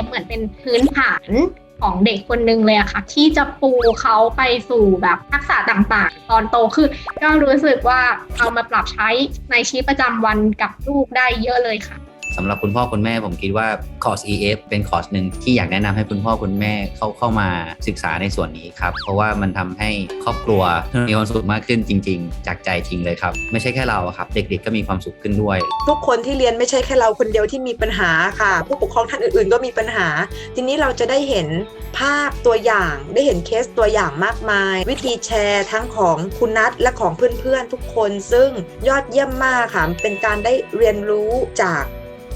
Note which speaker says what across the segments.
Speaker 1: ฟเหมือนเป็นพื้นฐานของเด็กคนหนึ่งเลยอะค่ะ ที่จะปูเขาไปสู่แบบทักษะต่างๆ ตอนโตคือก็รู้สึกว่าเอามาปรับใช้ในชีวิตประจำวันกับลูกได้เยอะเลยค่ะ
Speaker 2: สำหรับคุณพ่อคุณแม่ผมคิดว่าคอร์ส EF เป็นคอร์สหนึ่งที่อยากแนะนำให้คุณพ่อคุณแม่เข้าเข้ามาศึกษาในส่วนนี้ครับ เพราะว่ามันทำให้ครอบครัวมีความสุขมากขึ้นจริง ๆ จากใจจริงเลยครับ ไม่ใช่แค่เราครับ เด็กๆ ก็มีความสุขขึ้นด้วย
Speaker 3: ทุกคนที่เรียนไม่ใช่แค่เราคนเดียวที่มีปัญหาค่ะ ผู้ปกครองท่านอื่นๆ ก็มีปัญหา ทีนี้เราจะได้เห็นภาพตัวอย่างได้เห็นเคสตัวอย่างมากมาย วิธีแชร์ทั้งของคุณนัทและของเพื่อนๆทุกคน ซึ่งยอดเยี่ยมมากค่ะเป็นการได้เรียนรู้จาก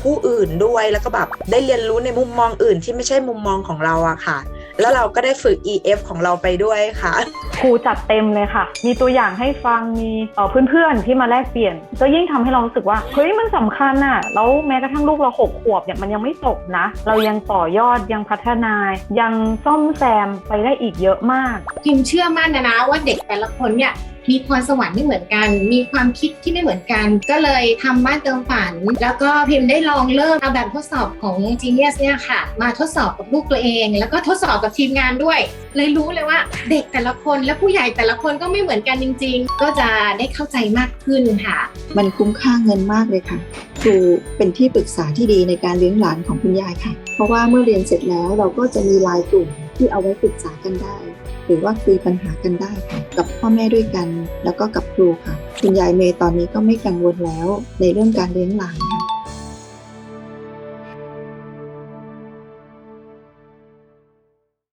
Speaker 3: ผู้อื่นด้วย แล้วก็แบบได้เรียนรู้ในมุมมองอื่นที่ไม่ใช่มุมมองของเราอะค่ะ แล้วเราก็ได้ฝึก EF ของเราไปด้วยค่ะ
Speaker 4: ครูจัดเต็มเลยค่ะ มีตัวอย่างให้ฟัง มีเอ่อเพื่อนๆที่มาแลกเปลี่ยน ก็ยิ่งทำให้เรารู้สึกว่า เฮ้ย มันสำคัญน่ะแล้วแม้กระทั่งลูกเราหกขวบเนี่ยมันยังไม่จบนะ เรายังต่อยอด ยังพัฒนา ยังซ่อมแซมไปได้อีกเยอะมาก
Speaker 5: พิมเชื่อมั่นนะนะว่าเด็กแต่ละคนเนี่ย มีพรสวรรค์ไม่เหมือนกัน มีความคิดที่ไม่เหมือนกัน ก็เลยทำบ้านเติมฝัน แล้วก็พิมได้ลองเริ่มเอาแบบทดสอบของ Genius เนี่ยค่ะ มาทดสอบกับลูกตัวเอง แล้วก็ทดสอบกับทีมงานด้วย เลยรู้เลยว่าเด็กแต่ละคนและผู้ใหญ่แต่ละคนก็ไม่เหมือนกันจริง ๆ ก็จะได้เข้าใจมากขึ้นค่ะ
Speaker 6: มันคุ้มค่าเงินมากเลยค่ะครูเป็นที่ปรึกษาที่ดีในการเลี้ยงหลานของคุณยายค่ะ เพราะว่าเมื่อเรียนเสร็จแล้วเราก็จะมีลายกลุ่ม ที่เอาไว้ปรึกษากันได้ หรือว่าคุยปัญหากันได้ค่ะ กับพ่อแม่ด้วยกัน แล้วก็กับครูค่ะ คุณยายเมย์ตอนนี้ก็ไม่กังวลแล้วในเรื่องการเลี้ยงหลาน